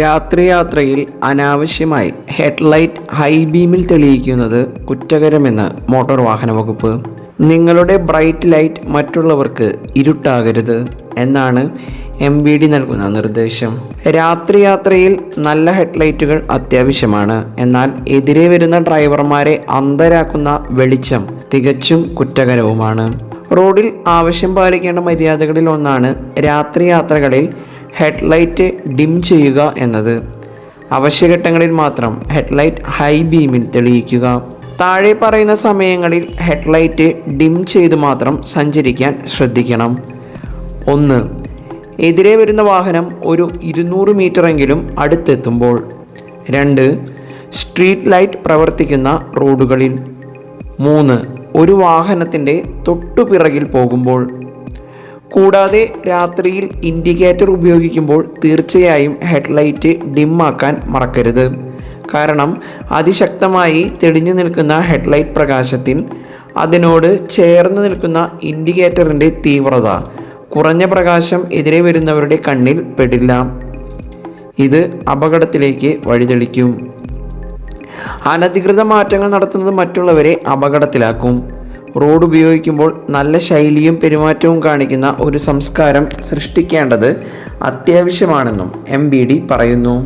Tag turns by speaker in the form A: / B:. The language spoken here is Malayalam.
A: രാത്രി യാത്രയിൽ അനാവശ്യമായി ഹെഡ്ലൈറ്റ് ഹൈ ബീമിൽ തെളിയിക്കുന്നത് കുറ്റകരമെന്ന് മോട്ടോർ വാഹന വകുപ്പ്. നിങ്ങളുടെ ബ്രൈറ്റ് ലൈറ്റ് മറ്റുള്ളവർക്ക് ഇരുട്ടാകരുത് എന്നാണ് എം ബി ഡി നൽകുന്ന നിർദ്ദേശം. രാത്രിയാത്രയിൽ നല്ല ഹെഡ്ലൈറ്റുകൾ അത്യാവശ്യമാണ്. എന്നാൽ എതിരെ വരുന്ന ഡ്രൈവർമാരെ അന്തരാക്കുന്ന വെളിച്ചം തികച്ചും കുറ്റകരവുമാണ്. റോഡിൽ ആവശ്യം പാലിക്കേണ്ട മര്യാദകളിൽ ഒന്നാണ് രാത്രി യാത്രകളിൽ ഹെഡ്ലൈറ്റ് ഡിം ചെയ്യുക എന്നത്. അവശ്യഘട്ടങ്ങളിൽ മാത്രം ഹെഡ്ലൈറ്റ് ഹൈ ബീമിൽ തെളിയിക്കുക. താഴെ പറയുന്ന സമയങ്ങളിൽ ഹെഡ്ലൈറ്റ് ഡിം ചെയ്ത് മാത്രം സഞ്ചരിക്കാൻ ശ്രദ്ധിക്കണം. ഒന്ന് എതിരെ വരുന്ന വാഹനം ഒരു ഇരുന്നൂറ് മീറ്ററെങ്കിലും അടുത്തെത്തുമ്പോൾ. രണ്ട് സ്ട്രീറ്റ് ലൈറ്റ് പ്രവർത്തിക്കുന്ന റോഡുകളിൽ. മൂന്ന് ഒരു വാഹനത്തിന്റെ തൊട്ടുപിറകിൽ പോകുമ്പോൾ. കൂടാതെ രാത്രിയിൽ ഇൻഡിക്കേറ്റർ ഉപയോഗിക്കുമ്പോൾ തീർച്ചയായും ഹെഡ്ലൈറ്റ് ഡിമ്മാക്കാൻ മറക്കരുത്. കാരണം അതിശക്തമായി തെളിഞ്ഞു നിൽക്കുന്ന ഹെഡ്ലൈറ്റ് പ്രകാശത്തിൽ അതിനോട് ചേർന്ന് നിൽക്കുന്ന ഇൻഡിക്കേറ്ററിന്റെ തീവ്രത കുറഞ്ഞ പ്രകാശം എതിരെ വരുന്നവരുടെ കണ്ണിൽ പെടില്ല. ഇത് അപകടത്തിലേക്ക് വഴിതെളിക്കും. അനധികൃത മാറ്റങ്ങൾ നടത്തുന്നത് മറ്റുള്ളവരെ അപകടത്തിലാക്കും. റോഡ് ഉപയോഗിക്കുമ്പോൾ നല്ല ശൈലിയും പെരുമാറ്റവും കാണിക്കുന്ന ഒരു സംസ്കാരം സൃഷ്ടിക്കേണ്ടത് അത്യാവശ്യമാണെന്നും എം പറയുന്നു.